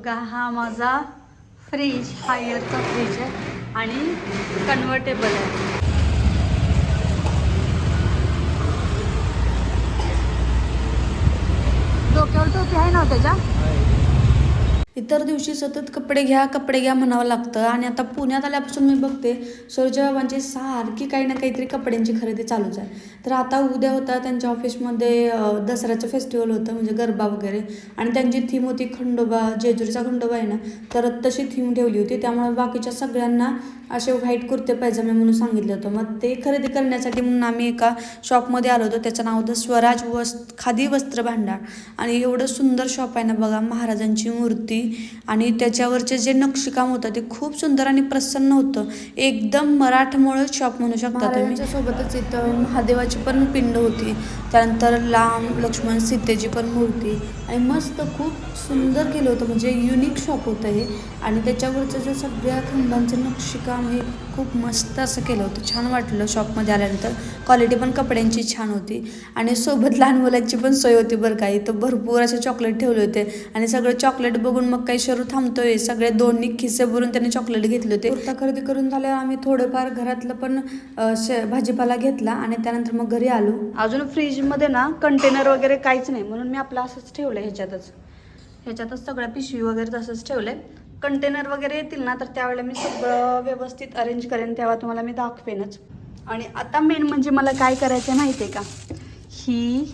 बघा हा माझा फ्रीज हा फ्रीज आहे आणि कन्व्हर्टेबल आहे. डोक्यावर टोपी आहे ना हो त्याच्या? इतर दिवशी सतत कपडे घ्या कपडे घ्या म्हणावं लागतं. आणि आता पुण्यात आल्यापासून मी बघते सूर्यबाबांची सारखी काही ना काहीतरी कपड्यांची खरेदी चालूच आहे. तर आता उद्या होता त्यांच्या ऑफिसमध्ये दसऱ्याचं फेस्टिवल होतं म्हणजे गरबा वगैरे. आणि त्यांची थीम होती खंडोबा जेजुरीचा खंडोबा आहे ना तर तशी थीम ठेवली होती. त्यामुळे बाकीच्या सगळ्यांना असे व्हाईट कुर्ते पायजामे म्हणून सांगितलं होतं. मग ते खरेदी करण्यासाठी म्हणून आम्ही एका शॉपमध्ये आलो होतो. त्याचं नाव होतं स्वराज वस् खादी वस्त्र भांडार. आणि एवढं सुंदर शॉप आहे ना बघा महाराजांची मूर्ती. आणि त्याच्यावरचे जे नक्षीकाम होतं ते खूप सुंदर आणि प्रसन्न होतं. एकदम मराठमोळं शॉप म्हणू शकता तुम्ही. सोबतच इथं महादेवाची पण पिंड होती. त्यानंतर लांब लक्ष्मण सीतेची पण मूर्ती. आणि मस्त खूप सुंदर केलं होतं. म्हणजे युनिक शॉप होतं हे. आणि त्याच्यावरचं जे सगळ्या खंडांचं नक्षीकाम हे खूप मस्त असं केलं होतं. छान वाटलं शॉपमध्ये आल्यानंतर. क्वालिटी पण कपड्यांची छान होती. आणि सोबत लहान मुलांची पण सोय होती बरं का. इथं भरपूर असे चॉकलेट ठेवले होते. आणि सगळं चॉकलेट बघून मग काही शरू थांबतोय. सगळे दोन्ही खिसे भरून त्याने चॉकलेट घेतले होते. कुर्ता खरेदी करून झाल्यावर आम्ही थोडंफार घरातलं पण भाजीपाला घेतला. आणि त्यानंतर मग घरी आलो. अजून फ्रीजमध्ये ना कंटेनर वगैरे काहीच नाही. म्हणून मी आपलं असंच ठेवलं ह्याच्यातच. ह्याच्यातच सगळ्या पिशवी वगैरे तसंच ठेवलंय. कंटेनर वगैरे येतील ना तर त्यावेळेला मी सगळं व्यवस्थित अरेंज करेन तेव्हा तुम्हाला मी दाखवेनच. आणि आता मेन म्हणजे मला काय करायचं माहिती आहे का? ही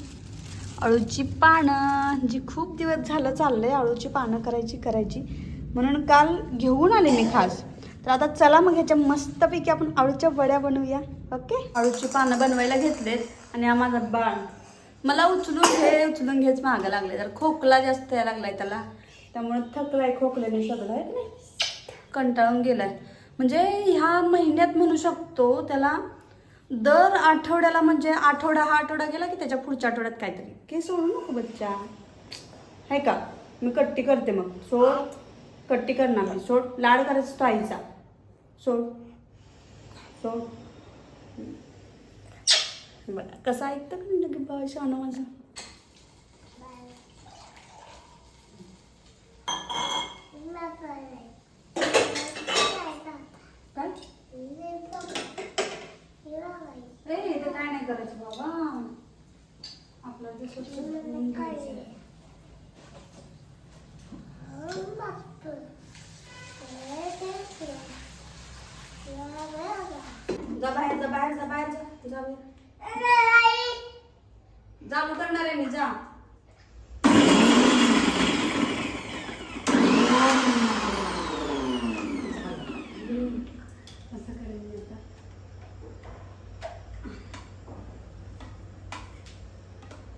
अळूची पानं जी खूप दिवस झालं चाललंय अळूची पानं करायची करायची. म्हणून काल घेऊन आले मी खास. तर आता चला मग ह्याच्या मस्तपैकी आपण अळूच्या वड्या बनवूया. ओके अळूची पानं बनवायला घेतलेत. आणि हा माझा बाळ. मला उचलून घे उचलून घेच मागं लागले. तर खोकला जास्त यायला लागलाय त्याला. त्यामुळे थकलाय खोकल्याने सगळं आहे नाही. कंटाळून गेलाय. म्हणजे ह्या महिन्यात म्हणू शकतो त्याला दर आठवड्याला म्हणजे आठवडा हा आठवडा गेला की त्याच्या पुढच्या आठवड्यात काहीतरी. की सोडू नको बच्चा. आहे का? मी कट्टी करते मग. सोड. कट्टी करणार मी सोड. लाड करायचं तो आईचा. सोड. सोड. बरं. कसं ऐकतं का म्हणलं की बा शानं माझं? काय? ए ते काय नाही करायचं बाबा. आपलं जसं शिकवून घ्यायचं. जा बाहेर जा बाहेर जा बाहेर जा जा बाहेर. चालू करणार आहे मी जा असं करेन मी आता.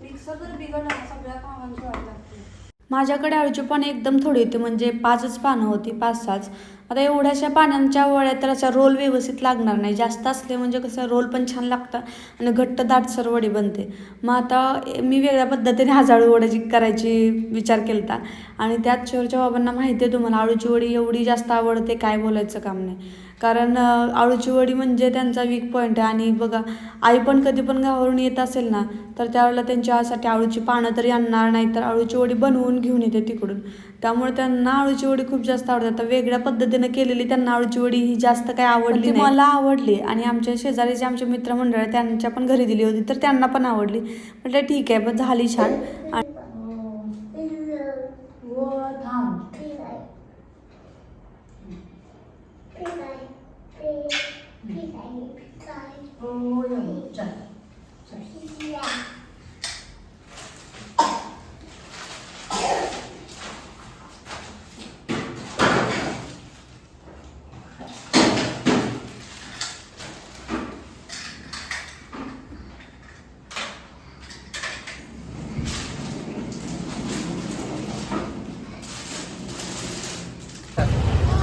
मिक्सर जर बिघडला सगळ्या कामांची वाट लागते. माझ्याकडे अळूची पानं एकदम थोडी होती म्हणजे पाचच पानं होती पाच सहाच आता एवढ्याशा पानांच्या वड्या तर असा रोल व्यवस्थित लागणार नाही. जास्त असले म्हणजे कसं रोल पण छान लागतं आणि घट्ट दाटसर वडी बनते. मग आता मी वेगळ्या पद्धतीने हजाळू वड्याची करायची विचार केला होता आणि त्यात शेवटच्या बाबांना माहिती आहे तुम्हाला आळूची वडी एवढी जास्त आवडते काय बोलायचं काम नाही. कारण आळूची वडी म्हणजे त्यांचा वीक पॉईंट आहे आणि बघा आई पण कधी पण गावावरून येत असेल ना तर त्यावेळेला त्यांच्यासाठी आळूची पानं तरी आणणार नाही तर आळूची वडी बनवून घेऊन येते तिकडून. त्यामुळे त्यांना आळूची वडी खूप जास्त आवडते आता वेगळ्या पद्धतीनं केलेली त्यांना आळूची वडी ही जास्त काय आवडली. मला आवडली आणि आमच्या शेजारी जे आमचे मित्रमंडळ आहे त्यांच्या पण घरी दिली होती तर त्यांना पण आवडली. म्हटलं ठीक आहे पण झाली छान. आणि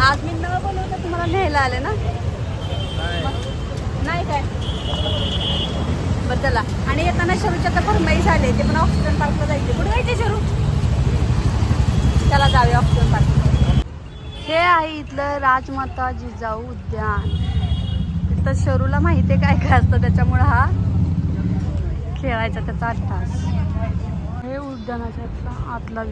आज मी न बोलवता तुम्हाला न्यायला आले ना नाही काय? बरं चला. आणि येताना शरूच्या तर भरमाई झाले. ते पण ऑक्सिजन पार्कला जायचे. कुठे जायचे शरू? त्याला जावे ऑक्सिजन पार्क हे आहे इथलं राजमाता जिजाऊ उद्यान. इथं शरूला माहिती आहे काय काय असतं त्याच्यामुळं हा खेळायचा त्याचा अट्टास हे उद्यानाच्या आतला आतला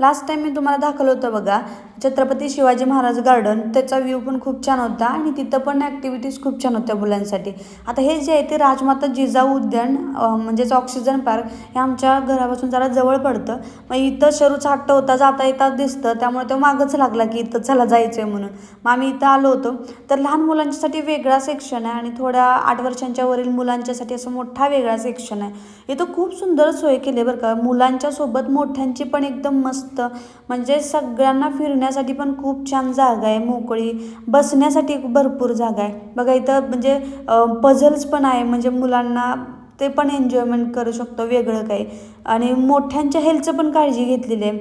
लास्ट टाइम मी तुम्हाला दाखवलं होतं बघा. छत्रपती शिवाजी महाराज गार्डन त्याचा व्ह्यू पण खूप छान होता आणि तिथं पण ॲक्टिव्हिटीज खूप छान होत्या मुलांसाठी. आता हे जे आहे ते राजमाता जिजाऊ उद्यान म्हणजेच ऑक्सिजन पार्क हे आमच्या घरापासून जरा जवळ पडतं. मग इथं शरूच हट्ट होता जाता येता दिसतं. त्यामुळे तो मागच लागला की इथं चला जायचं आहे म्हणून. मग आम्ही इथं आलो होतो. तर लहान मुलांच्यासाठी वेगळा सेक्शन आहे आणि थोड्या आठ वर्षांच्या वरील मुलांच्यासाठी असं मोठा वेगळा सेक्शन आहे. इथं खूप सुंदर सोय केली आहे बरं का. मुलांच्यासोबत मोठ्यांची पण एकदम मस्त म्हणजे सगळ्यांना फिरण्यासाठी पण खूप छान जागा आहे मोकळी. बसण्यासाठी भरपूर जागा आहे. बघा इथं म्हणजे पझल्स पण आहे. म्हणजे मुलांना ते पण एन्जॉयमेंट करू शकतो वेगळं काही. आणि मोठ्यांच्या हेल्थचं पण काळजी घेतलेली आहे.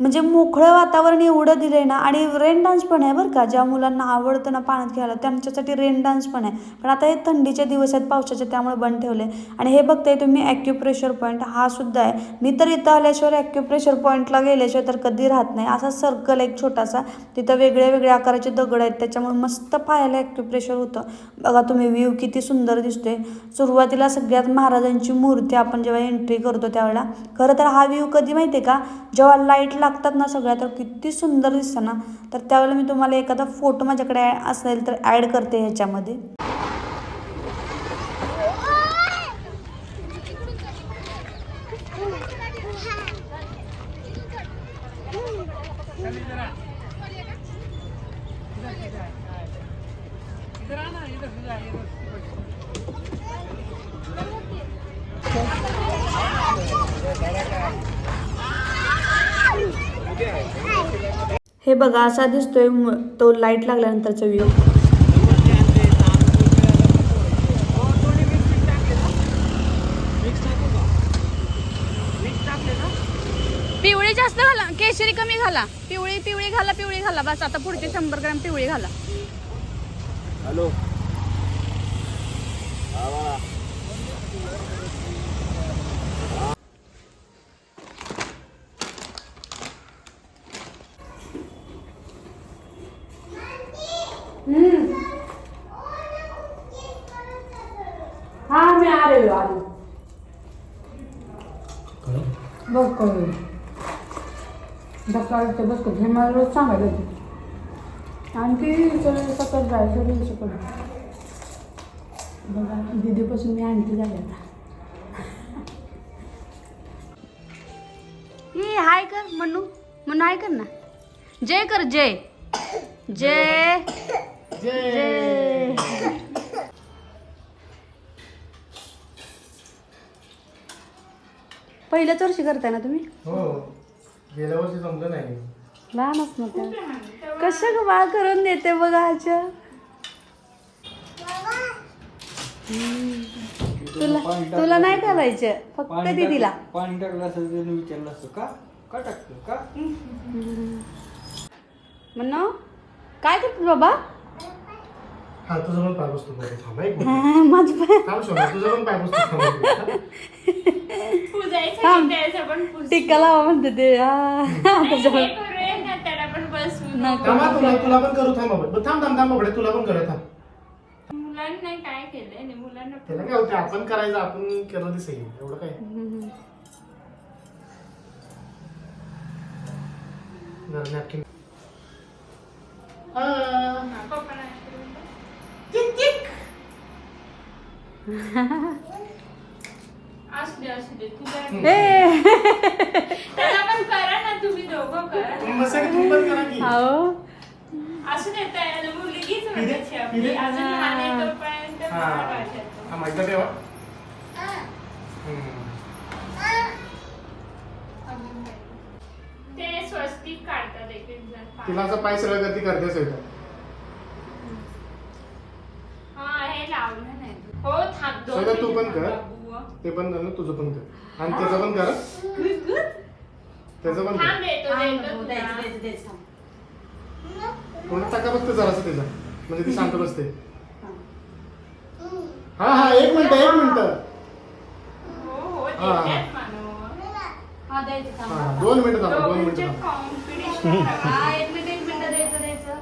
म्हणजे मोकळं वातावरण एवढं दिलं आहे ना आणि रेन डान्स पण आहे बरं का ज्या मुलांना आवडतं ना पाण्यात खेळायला त्यांच्यासाठी रेन डान्स पण आहे. पण आता हे थंडीचे दिवस आहेत पावसाचे त्यामुळे बंद ठेवले. आणि हे बघताय तुम्ही ॲक्युप्रेशर पॉईंट हा सुद्धा आहे. मी तर इथं आल्याशिवाय ॲक्युप्रेशर पॉईंटला गेल्याशिवाय तर कधी राहत नाही. असा सर्कल एक छोटासा तिथं वेगळे वेगळे आकाराचे दगड आहेत त्याच्यामुळे मस्त पायाला ॲक्युप्रेशर होतं. बघा तुम्ही व्ह्यू किती सुंदर दिसतोय. सुरुवातीला सगळ्यात महाराजांची मूर्ती आपण जेव्हा एंट्री करतो त्यावेळेला खरं तर हा व्ह्यू कधी माहिती आहे का? जेव्हा लाइट लागतात ना सगळ्या तर किती सुंदर दिसतं ना. तर त्यावेळेला मी तुम्हाला एखादा फोटो माझ्याकडे असेल तर ॲड करते ह्याच्यामध्ये हे बघा असा दिसतोय तो लाइट लागल्यानंतरचा व्ह्यू पिवळी जास्त घाला केशरी कमी घाला. पिवळी पिवळी घाला पिवळी घाला. बस आता पुढचे शंभर ग्रॅम पिवळी घाला. हॅलो. हा मी आलेलो आलो. बघ करू डॉक्टर बस हे मला रोज सांगायला होते आणखी सतत जायचं रील्स पण बघा दीदीपासून मी आणखी झाले आता. हे हाय कर म्हणू म्हणू हाय कर ना. जय कर जय. जय. जय. पहिल्याच वर्षी करताय ना तुम्ही? हो. गेल्या वर्षी जमलं नाही. लहानच नव्हत्या कसं ग बा करून देते बघा आच्या तुला तुला नाही करायचं फक्त दीदीला पाणी टाकलं विचारलं असतं का? का टाकलं? का? म्हणणं काय करतो बाबा? हा तुझं पण पाय पुस्तक बघ थांब एक मिनिट. माझं थांब सोना तुझं पण पाय पुस्तक थांब एक मिनिट, हा. टिक्का लावा म्हणते ते हा. त्याच्यामुळे नको. थांबा तुला तुला पण करू थांबा थांब थांब थांब बघ तुला पण करूया थांब मुलांना काय केलंय नाही मुलांना त्याला काय होते आपण करायचं आपण केलं ते सही एवढं काय जरा नॅपकिन असू दे असू दे तुझ्या ए, त्याला पण करा ना तुम्ही दोघं करा तुम्ही बसा की तुम्ही पण करा की अहो असू दे त्याला मुलगीच पिले? म्हणायची आपली पिले? अजून लहान आहे तोपर्यंत हा फार वाटतो. हा माहिती ठेवा हम्म. अजून काय? ते स्वस्तिक काढतात एक एक जण तिला असं पाय सगळं करती करतेच येतं हा हे लावलं नाही हो थांब दोन सगळं तू पण कर. ते पण कर ना तुझं पण कर. आणि त्याचं पण कर. त्याचं पण कर. तुला. कोणा? टाका फक्त जरासं त्याचा. म्हणजे ती शांत बसते. हा हा एक मिनिट एक मिनिट. हो हो हा. हा. हा दोन मिनिटं थांबा दोन मिनिटं थांबा कॉम्पिटिशन हा एक मिनिट एक मिनिट द्यायचं द्यायचं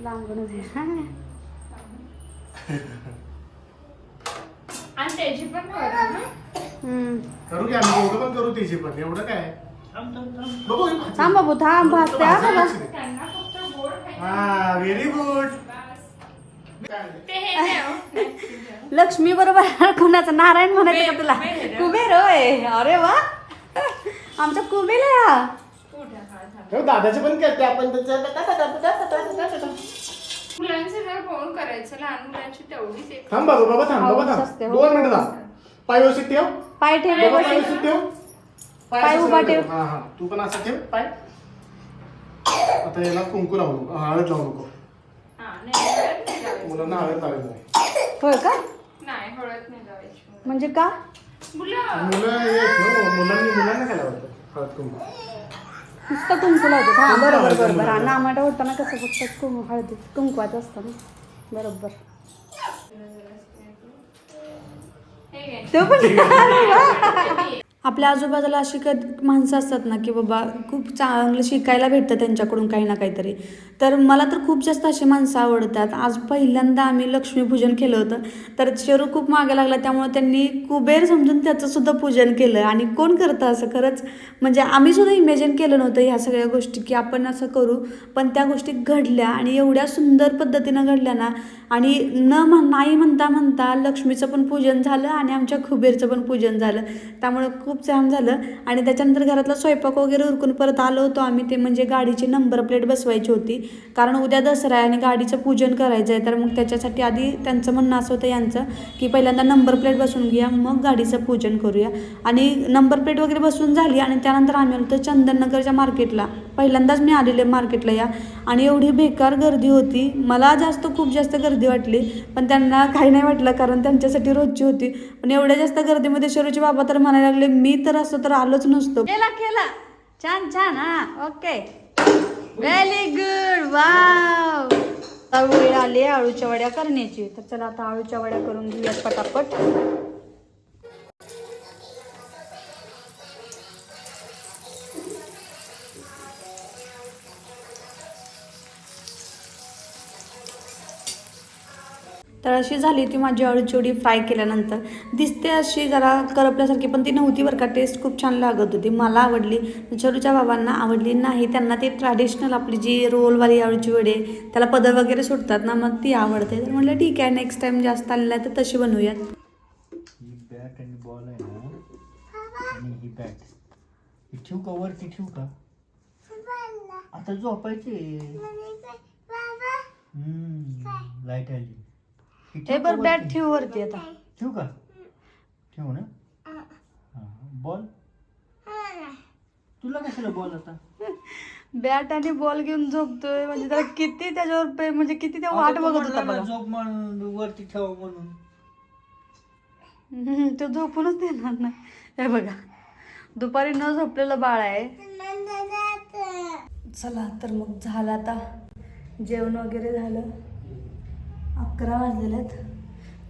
लांबूनच आहे. आणि त्याची पण करा ना? हम्म. करू की आम्ही? दोघं पण करू तिची पण. एवढं काय? बघू ही भाजी. थांब बाबू थांब. भाजते हा. हा व्हेरी गुड लक्ष्मी बरोबर कुणाचं? नारायण म्हणायचं का तुला? कुबेर होय. अरे वा. आमचा कुबेर आहे हा. हो, दादाचे पण करते आपण त्याचं. मुलांचे जर कोण करायचं लहान मुलांची तेवढीच एक थांब बाबा बाबा थांब बाबा थांब. हो. दोन मिनिटं थांब. पाय व्यवस्थित ठेव. पाय ठेव बाबा पाय व्यवस्थित. ठेव. पाय असं उभा सरळ ठेव. हा हा. तू पण असं ठेव पाय. आता याला कुंकू लावू नको हळद लावू नको. हा नाही हळद नाही लावायची. मुलांना हळद लावायचं नाही. होय का? नाही हळद नाही लावायची म्हणजे का? मुलं. मुलं हे आहेत ना, मुलांनी मुलांना काय लावायचं? हळद कुंकू. नुसतं कुंकू लावतात हा बरोबर बरोबर. हा नामाटा होताना कसं फक्त कुं हळदी कुंकवाचं असतं ना. बरोबर. हे. तो पण आपल्या आजूबाजूला अशी काही माणसं असतात ना की बाबा खूप चांगलं शिकायला भेटतं त्यांच्याकडून काही ना काहीतरी. तर मला तर खूप जास्त अशी माणसं आवडतात. आज पहिल्यांदा आम्ही लक्ष्मीपूजन केलं होतं. तर शेरू खूप मागे लागला त्यामुळे त्यांनी कुबेर समजून त्याचंसुद्धा पूजन केलं. आणि कोण करतं असं? खरंच म्हणजे आम्ही सुद्धा इमॅजिन केलं नव्हतं ह्या सगळ्या गोष्टी की आपण असं करू. पण त्या गोष्टी घडल्या आणि एवढ्या सुंदर पद्धतीनं घडल्या ना आणि न म्हण नाही म्हणता म्हणता लक्ष्मीचं पण पूजन झालं आणि आमच्या खुबेरचं पण पूजन झालं. त्यामुळे खूप छान झालं. आणि त्याच्यानंतर घरातला स्वयंपाक वगैरे उरकून परत आलो होतो आम्ही. ते म्हणजे गाडीची नंबर प्लेट बसवायची होती. कारण उद्या दसरा आहे आणि गाडीचं पूजन करायचं आहे. तर मग त्याच्यासाठी आधी त्यांचं म्हणणं असं होतं यांचं की पहिल्यांदा नंबर प्लेट बसवून घ्या मग गाडीचं पूजन करूया. आणि नंबर प्लेट वगैरे बसून झाली आणि त्यानंतर आम्ही आलो तर चंदननगरच्या मार्केटला. पहिल्यांदाच मी आलेले मार्केटला या. आणि एवढी बेकार गर्दी होती. मला जास्त खूप जास्त गर्दी गर्दी वाटली पण त्यांना काही नाही वाटलं कारण त्यांच्यासाठी रोजची होती. पण एवढ्या जास्त गर्दीमध्ये शरूचे बाबा तर म्हणायला लागले मी तर असं तर आलोच नसतो. केला केला. छान छान हा. ओके. व्हेरी गुड वाव आता वेळ आली आळूच्या वड्या करण्याची. तर चला आता आळूच्या वड्या करून घेऊयात पटापट. तर अशी झाली ती माझी अळूची फ्राय केल्यानंतर. दिसते अशी जरा करपल्यासारखी पण ती नव्हती बरं का. टेस्ट खूप छान लागत होती. मला आवडली. चरूच्या बाबांना आवडली नाही. त्यांना ते ट्रॅडिशनल आपली जी रोलवाली अळूची वडी आहे त्याला पदर वगैरे सुटतात ना मग ती आवडते. तर म्हटलं ठीक आहे नेक्स्ट टाइम जास्त आलेला आहे तर तशी बनवूयात. ही बॅट आणि बॉल आहे ना आणि ही बॅट ही ठेवू का? वरती ठेवू का? आता झोपायचे. लाइट आली. ही बरं बॅट? ठेव वरती आता. ठेवू का? ठेवू ना? हा. बॉल. तुला कशाला बॉल आता? बॅट आणि बॉल घेऊन झोपतोय म्हणजे त्याला किती त्याच्यावर प्रेम म्हणजे किती ते वाट बघत होता बघा. झोप म्हणून वरती ठेवा म्हणून. हम्म, तो झोपूनच देणार नाही. हे बघा दुपारी न झोपलेलं बाळ आहे. चला तर मग झालं आता. जेवण वगैरे झालं. अकरा वाजलेले आहेत.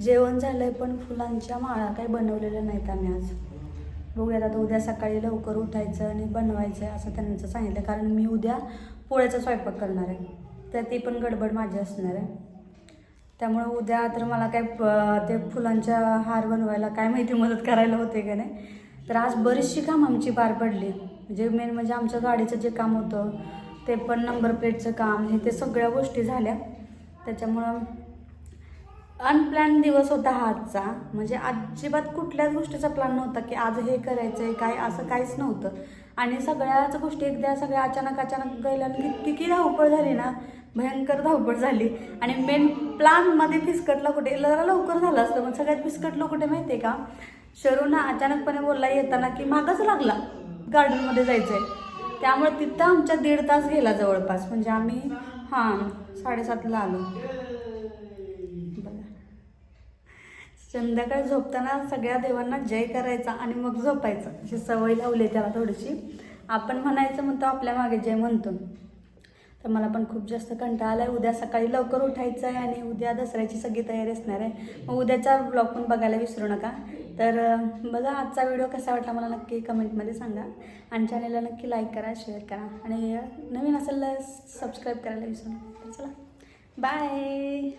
जेवण झालं आहे पण फुलांच्या माळा काही बनवलेल्या नाहीत आम्ही आज. बघूयात आता उद्या सकाळी लवकर उठायचं आणि बनवायचं आहे असं त्यांचं सांगितलं. कारण मी उद्या पोळ्याचा स्वयंपाक करणार आहे. तर ती पण गडबड माझी असणार आहे. त्यामुळे उद्या तर मला काय ते फुलांच्या हार बनवायला काय माहिती मदत करायला होते का नाही. तर आज बरीचशी काम आमची पार पडली. म्हणजे मेन म्हणजे आमचं गाडीचं जे काम होतं ते पण नंबर प्लेटचं काम हे ते सगळ्या गोष्टी झाल्या. त्याच्यामुळं अनप्लॅन दिवस होता हा आजचा. म्हणजे अजिबात कुठल्याच गोष्टीचा प्लॅन नव्हता की आज हे करायचं आहे काय असं काहीच नव्हतं. आणि सगळ्याच गोष्टी एकदा सगळ्या अचानक अचानक गेल्या किती धावपळ झाली ना भयंकर धावपळ झाली. आणि मेन प्लॅनमध्ये फिसकटला कुठे जरा लवकर झालं असतं पण सगळ्यात फिसकटलं कुठे माहिती आहे का? शरूना अचानकपणे बोलला येताना की मागच लागला गार्डनमध्ये जायचं आहे त्यामुळे तिथं आमच्या दीड तास गेला जवळपास. म्हणजे आम्ही हां साडेसातला आलो बघा संध्याकाळी झोपताना सगळ्या देवांना जय करायचा आणि मग झोपायचं. अशी सवय लावली आहे त्याला थोडीशी. आपण म्हणायचं म्हणतो आपल्या मागे जय म्हणतो. तर मला पण खूप जास्त कंटाळा आला आहे उद्या सकाळी लवकर उठायचं आहे आणि उद्या दसऱ्याची सगळी तयारी असणार आहे. मग उद्याचा ब्लॉग पण बघायला विसरू नका. तर बघा आजचा व्हिडिओ कसा वाटला मला नक्की कमेंटमध्ये सांगा. आणि चॅनलला नक्की लाईक करा शेअर करा. आणि नवीन असेल सबस्क्राईब करायला विसरू नका. चला. बाय